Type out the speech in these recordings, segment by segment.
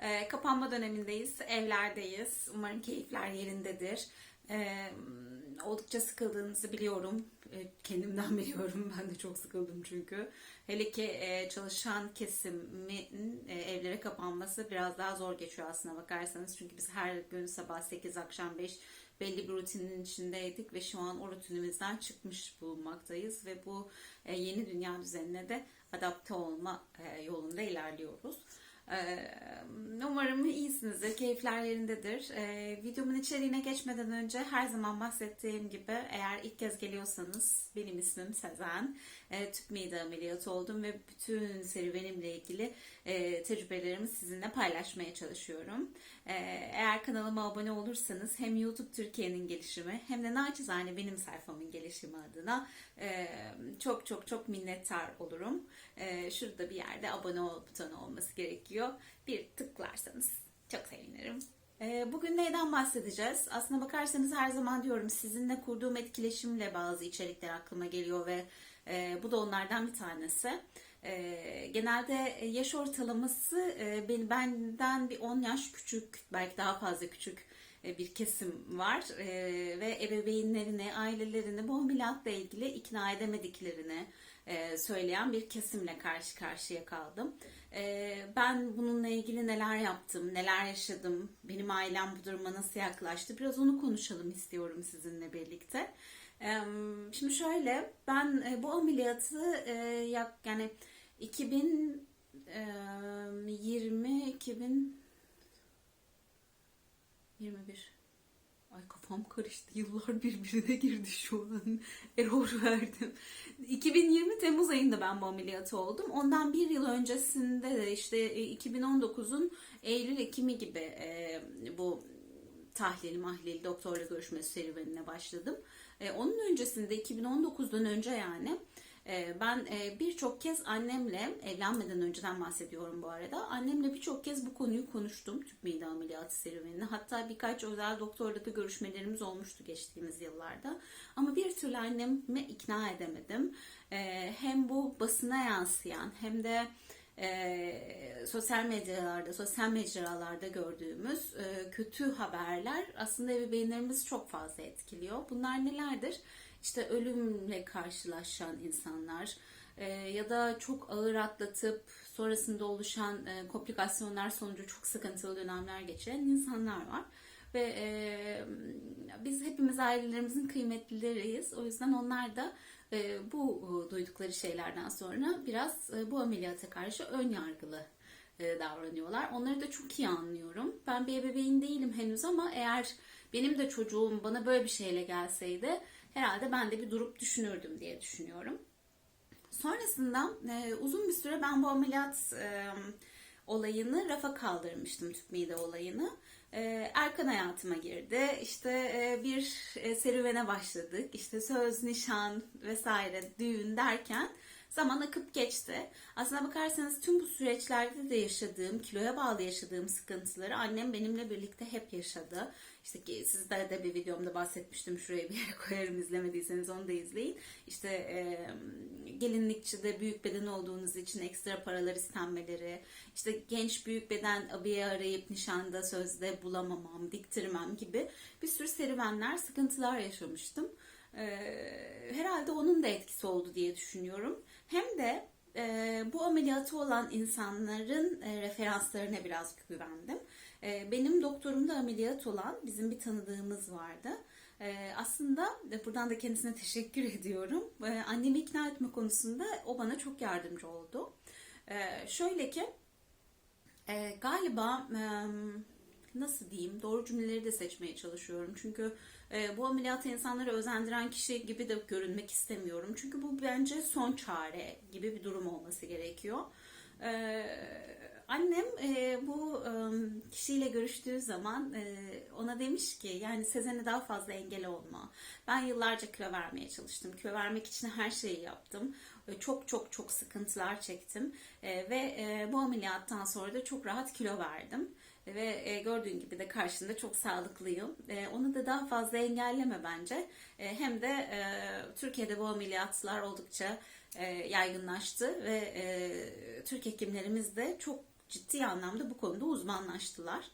Ee, kapanma dönemindeyiz, evlerdeyiz. Umarım keyifler yerindedir. Ee, oldukça sıkıldığınızı biliyorum. Ee, kendimden biliyorum. Ben de çok sıkıldım çünkü. Hele ki e, çalışan kesimin e, evlere kapanması biraz daha zor geçiyor aslına bakarsanız. Çünkü biz her gün sabah 8, akşam 5 belli bir rutinin içindeydik ve şu an o rutinimizden çıkmış bulunmaktayız ve bu e, yeni dünya düzenine de adapte olma e, yolunda ilerliyoruz. Umarım iyisinizdir, keyifler yerindedir. Videomun içeriğine geçmeden önce her zaman bahsettiğim gibi eğer ilk kez geliyorsanız benim ismim Sezen. Tüp mide ameliyatı oldum ve bütün serüvenimle ilgili tecrübelerimi sizinle paylaşmaya çalışıyorum. E, Eğer kanalıma abone olursanız hem YouTube Türkiye'nin gelişimi hem de naçizane benim sayfamın gelişimi adına e, çok çok çok minnettar olurum. E, Şurada bir yerde abone ol butonu olması gerekiyor. Bir tıklarsanız çok sevinirim. E, Bugün neyden bahsedeceğiz? Aslına bakarsanız her zaman diyorum sizinle kurduğum etkileşimle bazı içerikler aklıma geliyor ve bu da onlardan bir tanesi. E, genelde yaş ortalaması e, ben- benden bir 10 yaş küçük, belki daha fazla küçük e, bir kesim var. E, ve ebeveynlerini, ailelerini bu ameliyatla ilgili ikna edemediklerini e, söyleyen bir kesimle karşı karşıya kaldım. E, ben bununla ilgili neler yaptım, neler yaşadım, benim ailem bu duruma nasıl yaklaştı biraz onu konuşalım istiyorum sizinle birlikte. E, Şimdi şöyle, ben bu ameliyatı yani 2020 2000 21 Ay kafam karıştı. Yıllar birbirine girdi şu an. Error verdim. 2020 Temmuz ayında ben bu ameliyatı oldum. Ondan bir yıl öncesinde de işte e, 2019'un Eylül-Ekim'i gibi e, bu tahlil mahlil doktorla görüşme serüvenine başladım. E, onun öncesinde 2019'dan önce yani e, ben e, birçok kez annemle evlenmeden önceden bahsediyorum bu arada. Annemle birçok kez bu konuyu konuştum tüp mide ameliyatı serüvenini. Hatta birkaç özel doktorla da görüşmelerimiz olmuştu geçtiğimiz yıllarda. Ama bir türlü annemi ikna edemedim. E, hem bu basına yansıyan hem de e, sosyal medyalarda, sosyal mecralarda gördüğümüz e, kötü haberler aslında ebeveynlerimizi çok fazla etkiliyor. Bunlar nelerdir? İşte ölümle karşılaşan insanlar e, ya da çok ağır atlatıp sonrasında oluşan e, komplikasyonlar sonucu çok sıkıntılı dönemler geçiren insanlar var. Ve e, biz hepimiz ailelerimizin kıymetlileriyiz. O yüzden onlar da bu e, duydukları şeylerden sonra biraz e, bu ameliyata karşı ön yargılı e, davranıyorlar. Onları da çok iyi anlıyorum. Ben bir ebeveyn değilim henüz ama eğer benim de çocuğum bana böyle bir şeyle gelseydi herhalde ben de bir durup düşünürdüm diye düşünüyorum. Sonrasında uzun bir süre ben bu ameliyat olayını rafa kaldırmıştım tüp mide olayını. E, Erkan hayatıma girdi. İşte e, bir e, serüvene başladık. İşte söz, nişan vesaire, düğün derken zaman akıp geçti. Aslına bakarsanız tüm bu süreçlerde de yaşadığım, kiloya bağlı yaşadığım sıkıntıları annem benimle birlikte hep yaşadı. İşte ki sizlere de bir videomda bahsetmiştim. Şuraya bir yere koyarım izlemediyseniz onu da izleyin. İşte e, gelinlikçide büyük beden olduğunuz için ekstra paralar istenmeleri, işte genç büyük beden abiye arayıp nişanda sözde bulamamam, diktirmem gibi bir sürü serüvenler, sıkıntılar yaşamıştım. E, herhalde onun da etkisi oldu diye düşünüyorum. Hem de e, bu ameliyatı olan insanların e, referanslarına biraz güvendim. E, benim doktorumda ameliyat olan bizim bir tanıdığımız vardı. E, aslında e, buradan da kendisine teşekkür ediyorum. E, annemi ikna etme konusunda o bana çok yardımcı oldu. E, şöyle ki e, galiba e, nasıl diyeyim doğru cümleleri de seçmeye çalışıyorum. Çünkü e, bu ameliyata insanları özendiren kişi gibi de görünmek istemiyorum. Çünkü bu bence son çare gibi bir durum olması gerekiyor. E, annem e, bu e, kişiyle görüştüğü zaman e, ona demiş ki yani Sezen'e daha fazla engel olma. Ben yıllarca kilo vermeye çalıştım. Kilo vermek için her şeyi yaptım. E, çok çok çok sıkıntılar çektim. E, ve e, bu ameliyattan sonra da çok rahat kilo verdim ve e, gördüğün gibi de karşında çok sağlıklıyım. E, onu da daha fazla engelleme bence. E, hem de e, Türkiye'de bu ameliyatlar oldukça e, yaygınlaştı ve e, Türk hekimlerimiz de çok ciddi anlamda bu konuda uzmanlaştılar.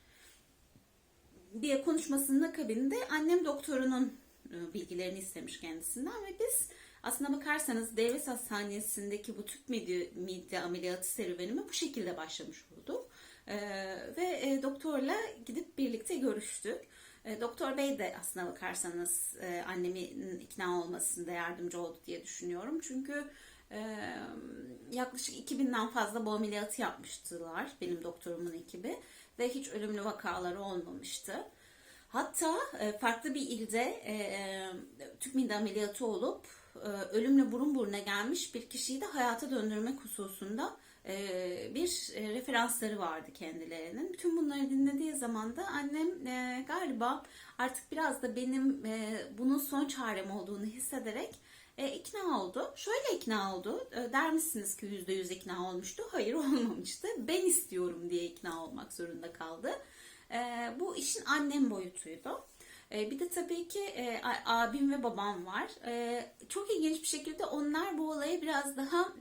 Bir konuşmasının akabinde annem doktorunun e, bilgilerini istemiş kendisinden ve biz aslına bakarsanız devlet hastanesindeki bu tüp mide, mide ameliyatı serüvenime bu şekilde başlamış oldu. E, ve e, doktorla gidip birlikte görüştük. E, Doktor Bey de aslına bakarsanız e, annemin ikna olmasında yardımcı oldu diye düşünüyorum. Çünkü e, yaklaşık 2000'den fazla bu ameliyatı yapmıştılar benim doktorumun ekibi ve hiç ölümlü vakaları olmamıştı. Hatta e, farklı bir ilde e, e, tüp mide ameliyatı olup e, ölümle burun buruna gelmiş bir kişiyi de hayata döndürmek hususunda bir e, referansları vardı kendilerinin. Bütün bunları dinlediği zaman da annem e, galiba artık biraz da benim e, bunun son çarem olduğunu hissederek e, ikna oldu. Şöyle ikna oldu. E, der misiniz ki %100 ikna olmuştu? Hayır olmamıştı. Ben istiyorum diye ikna olmak zorunda kaldı. E, bu işin annem boyutuydu. E, bir de tabii ki e, abim ve babam var. E, çok ilginç bir şekilde onlar bu olaya biraz daha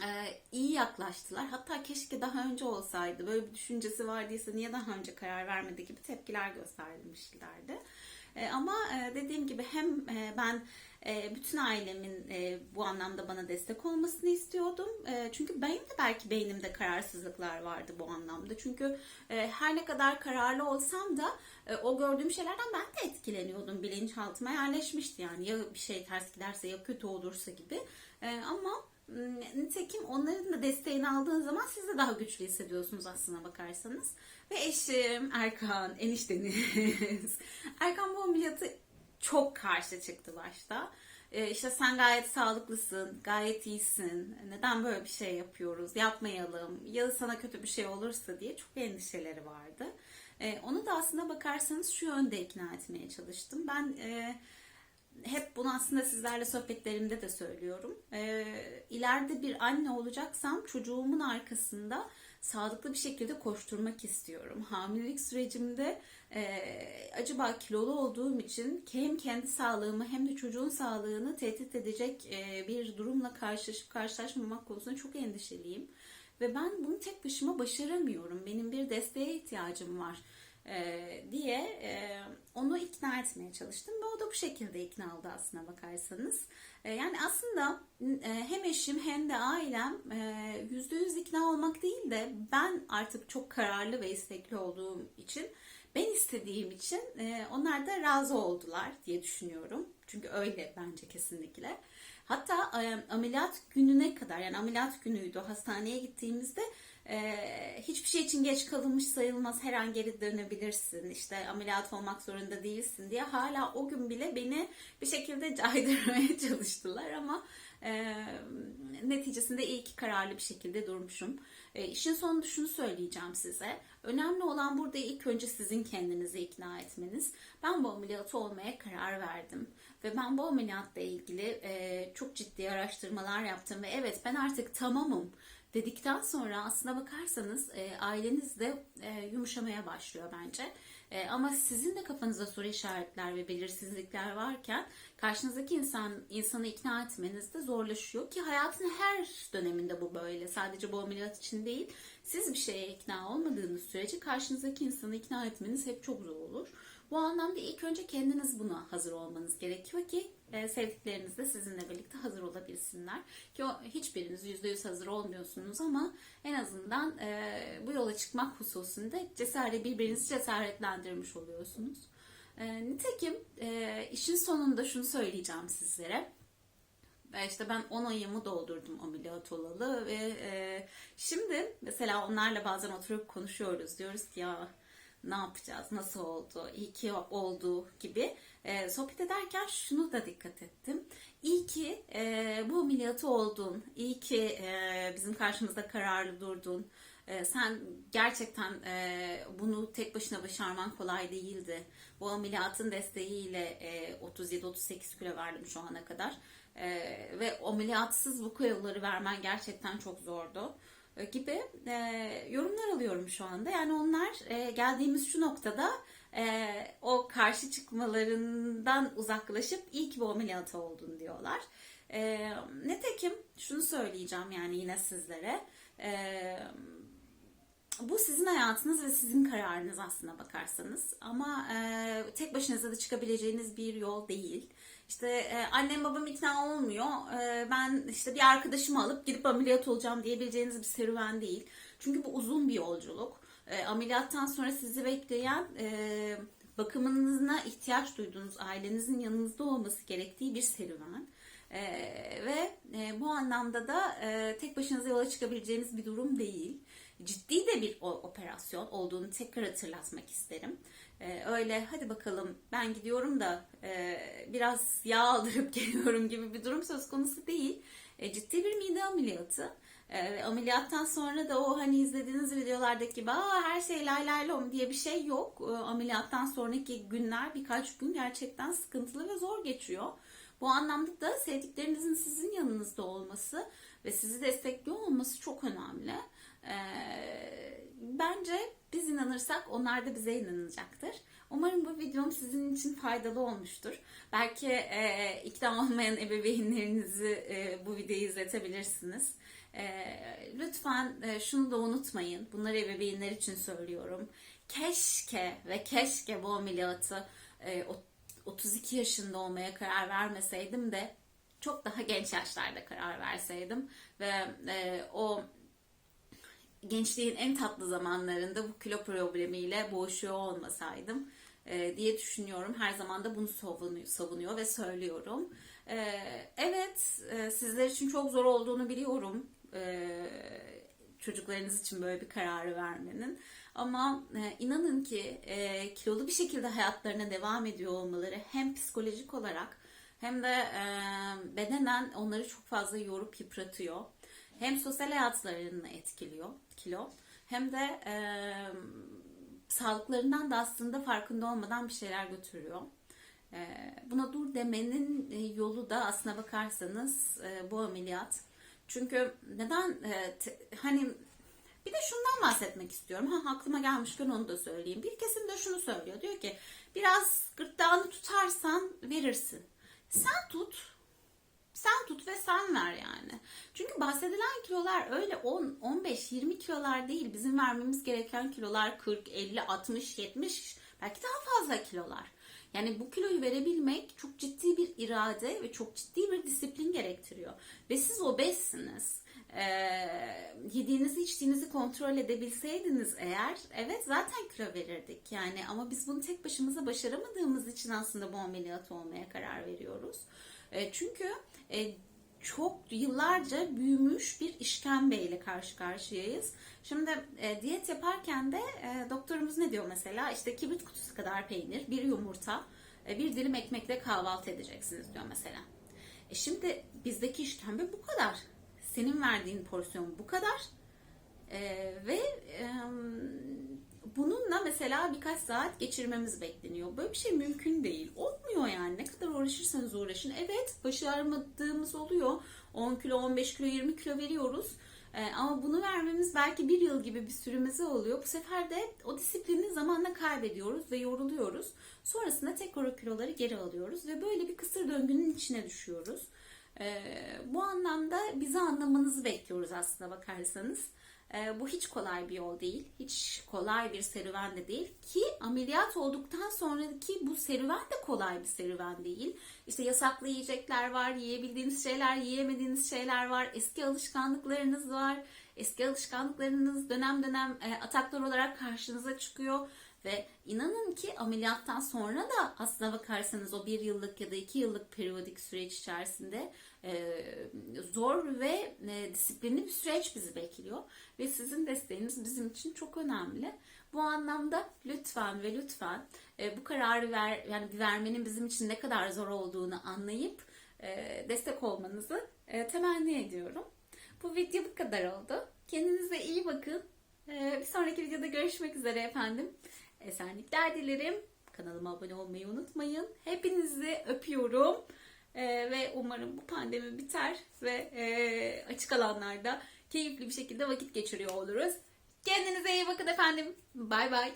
e, iyi yaklaştılar. Hatta keşke daha önce olsaydı. Böyle bir düşüncesi vardıysa niye daha önce karar vermedi gibi tepkiler göstermişlerdi. E, ama e, dediğim gibi hem e, ben bütün ailemin bu anlamda bana destek olmasını istiyordum. Çünkü benim de belki beynimde kararsızlıklar vardı bu anlamda. Çünkü her ne kadar kararlı olsam da o gördüğüm şeylerden ben de etkileniyordum. Bilinçaltıma yerleşmişti yani ya bir şey ters giderse ya kötü olursa gibi. Ama nitekim onların da desteğini aldığın zaman siz de daha güçlü hissediyorsunuz aslına bakarsanız. Ve eşim Erkan, enişteniz. Erkan bu ameliyatı çok karşı çıktı başta. Ee, işte sen gayet sağlıklısın, gayet iyisin. Neden böyle bir şey yapıyoruz? Yapmayalım. Ya sana kötü bir şey olursa diye çok endişeleri vardı. Ee, onu da aslında bakarsanız şu yönde ikna etmeye çalıştım. Ben e, hep bunu aslında sizlerle sohbetlerimde de söylüyorum. Ee, ileride bir anne olacaksam çocuğumun arkasında sağlıklı bir şekilde koşturmak istiyorum. Hamilelik sürecimde e, acaba kilolu olduğum için hem kendi sağlığımı hem de çocuğun sağlığını tehdit edecek e, bir durumla karşılaşıp karşılaşmamak konusunda çok endişeliyim. Ve ben bunu tek başıma başaramıyorum. Benim bir desteğe ihtiyacım var e, diye e, onu ikna etmeye çalıştım ve o da bu şekilde ikna oldu aslına bakarsanız. E, yani aslında hem eşim hem de ailem e, yüzde yüz ikna olmak değil de ben artık çok kararlı ve istekli olduğum için ben istediğim için onlar da razı oldular diye düşünüyorum. Çünkü öyle bence kesinlikle. Hatta ameliyat gününe kadar yani ameliyat günüydü hastaneye gittiğimizde e, hiçbir şey için geç kalınmış sayılmaz her an geri dönebilirsin işte ameliyat olmak zorunda değilsin diye hala o gün bile beni bir şekilde caydırmaya çalıştılar ama e, neticesinde iyi ki kararlı bir şekilde durmuşum. E, işin sonunda şunu söyleyeceğim size. Önemli olan burada ilk önce sizin kendinizi ikna etmeniz. Ben bu ameliyatı olmaya karar verdim. Ve ben bu ameliyatla ilgili e, çok ciddi araştırmalar yaptım. Ve evet ben artık tamamım dedikten sonra aslına bakarsanız e, aileniz de e, yumuşamaya başlıyor bence. E, ama sizin de kafanızda soru işaretler ve belirsizlikler varken karşınızdaki insan insanı ikna etmeniz de zorlaşıyor ki hayatın her döneminde bu böyle. Sadece bu ameliyat için değil. Siz bir şeye ikna olmadığınız sürece karşınızdaki insanı ikna etmeniz hep çok zor olur. Bu anlamda ilk önce kendiniz buna hazır olmanız gerekiyor ki e, sevdikleriniz de sizinle birlikte hazır olabilsinler. Ki hiçbiriniz %100 hazır olmuyorsunuz ama en azından e, bu yola çıkmak hususunda cesaret birbirinizi cesaretlendirmiş oluyorsunuz. E, nitekim işin sonunda şunu söyleyeceğim sizlere. İşte ben 10 ayımı doldurdum ameliyat olalı ve e, şimdi mesela onlarla bazen oturup konuşuyoruz. Diyoruz ki ya ne yapacağız, nasıl oldu, iyi ki oldu gibi e, sohbet ederken şunu da dikkat ettim. İyi ki e, bu ameliyatı oldun, iyi ki e, bizim karşımızda kararlı durdun. E, sen gerçekten e, bunu tek başına başarman kolay değildi. Bu ameliyatın desteğiyle e, 37-38 kilo verdim şu ana kadar. E, ve ameliyatsız bu kiloları vermen gerçekten çok zordu gibi e, yorumlar alıyorum şu anda. Yani onlar e, geldiğimiz şu noktada e, o karşı çıkmalarından uzaklaşıp iyi ki bu ameliyatı oldun diyorlar. E, netekim şunu söyleyeceğim yani yine sizlere. E, bu sizin hayatınız ve sizin kararınız aslına bakarsanız. Ama e, tek başınıza da çıkabileceğiniz bir yol değil. İşte e, annem babam ikna olmuyor. E, ben işte bir arkadaşımı alıp gidip ameliyat olacağım diyebileceğiniz bir serüven değil. Çünkü bu uzun bir yolculuk. E, ameliyattan sonra sizi bekleyen e, bakımınızına ihtiyaç duyduğunuz ailenizin yanınızda olması gerektiği bir serüven. E, ve e, bu anlamda da e, tek başınıza yola çıkabileceğiniz bir durum değil ciddi de bir operasyon olduğunu tekrar hatırlatmak isterim. Ee, öyle hadi bakalım ben gidiyorum da e, biraz yağ aldırıp geliyorum gibi bir durum söz konusu değil. E, ciddi bir mide ameliyatı. E, ameliyattan sonra da o hani izlediğiniz videolardaki gibi Aa, her şey lay lay lom diye bir şey yok. Ameliyattan sonraki günler birkaç gün gerçekten sıkıntılı ve zor geçiyor. Bu anlamda da sevdiklerinizin sizin yanınızda olması ve sizi destekliyor olması çok önemli. Ee, bence biz inanırsak onlar da bize inanacaktır. Umarım bu videom sizin için faydalı olmuştur. Belki e, ikna olmayan ebeveynlerinizi e, bu videoyu izletebilirsiniz. E, lütfen e, şunu da unutmayın. Bunları ebeveynler için söylüyorum. Keşke ve keşke bu ameliyatı e, o- 32 yaşında olmaya karar vermeseydim de çok daha genç yaşlarda karar verseydim ve e, o gençliğin en tatlı zamanlarında bu kilo problemiyle boğuşuyor olmasaydım e, diye düşünüyorum. Her zaman da bunu savunuyor, ve söylüyorum. E, evet, e, sizler için çok zor olduğunu biliyorum. Çocuklarınız için böyle bir kararı vermenin. Ama inanın ki kilolu bir şekilde hayatlarına devam ediyor olmaları hem psikolojik olarak hem de e, bedenen onları çok fazla yorup yıpratıyor. Hem sosyal hayatlarını etkiliyor kilo hem de e, sağlıklarından da aslında farkında olmadan bir şeyler götürüyor. E, buna dur demenin e, yolu da aslına bakarsanız e, bu ameliyat. Çünkü neden e, te- hani bir de şundan bahsetmek istiyorum. Ha aklıma gelmişken onu da söyleyeyim. Bir kesim de şunu söylüyor. Diyor ki biraz gırtlağını tutarsan verirsin. Sen tut. Sen tut ve sen ver yani. Çünkü bahsedilen kilolar öyle 10, 15, 20 kilolar değil. Bizim vermemiz gereken kilolar 40, 50, 60, 70 belki daha fazla kilolar. Yani bu kiloyu verebilmek çok ciddi bir irade ve çok ciddi bir disiplin gerektiriyor. Ve siz obezsiniz. Ee, yediğinizi içtiğinizi kontrol edebilseydiniz eğer evet zaten kilo verirdik yani ama biz bunu tek başımıza başaramadığımız için aslında bu ameliyat olmaya karar veriyoruz. E, çünkü e, çok yıllarca büyümüş bir işkembeyle karşı karşıyayız. Şimdi e, diyet yaparken de e, doktorumuz ne diyor mesela? İşte kibrit kutusu kadar peynir, bir yumurta, e, bir dilim ekmekle kahvaltı edeceksiniz diyor mesela. E şimdi bizdeki işkembe bu kadar. Senin verdiğin porsiyon bu kadar. E, ve e, bununla mesela birkaç saat geçirmemiz bekleniyor. Böyle bir şey mümkün değil. Olmuyor yani. Ne kadar uğraşırsanız uğraşın. Evet başaramadığımız oluyor. 10 kilo, 15 kilo, 20 kilo veriyoruz. Ee, ama bunu vermemiz belki bir yıl gibi bir süremize oluyor. Bu sefer de o disiplini zamanla kaybediyoruz ve yoruluyoruz. Sonrasında tekrar o kiloları geri alıyoruz ve böyle bir kısır döngünün içine düşüyoruz. Ee, bu anlamda bizi anlamanızı bekliyoruz aslında bakarsanız. Ee, bu hiç kolay bir yol değil. Hiç kolay bir serüven de değil. Ki ameliyat olduktan sonraki bu serüven de kolay bir serüven değil. İşte yasaklı yiyecekler var, yiyebildiğiniz şeyler, yiyemediğiniz şeyler var, eski alışkanlıklarınız var. Eski alışkanlıklarınız dönem dönem e, ataklar olarak karşınıza çıkıyor. Ve inanın ki ameliyattan sonra da aslına bakarsanız o bir yıllık ya da iki yıllık periyodik süreç içerisinde e, zor ve e, disiplinli bir süreç bizi bekliyor. Ve sizin desteğiniz bizim için çok önemli. Bu anlamda lütfen ve lütfen e, bu kararı ver, yani vermenin bizim için ne kadar zor olduğunu anlayıp e, destek olmanızı e, temenni ediyorum. Bu video bu kadar oldu. Kendinize iyi bakın. Bir sonraki videoda görüşmek üzere efendim. Esenlikler dilerim. Kanalıma abone olmayı unutmayın. Hepinizi öpüyorum. Ee, ve umarım bu pandemi biter ve e, açık alanlarda keyifli bir şekilde vakit geçiriyor oluruz. Kendinize iyi bakın efendim. Bay bay.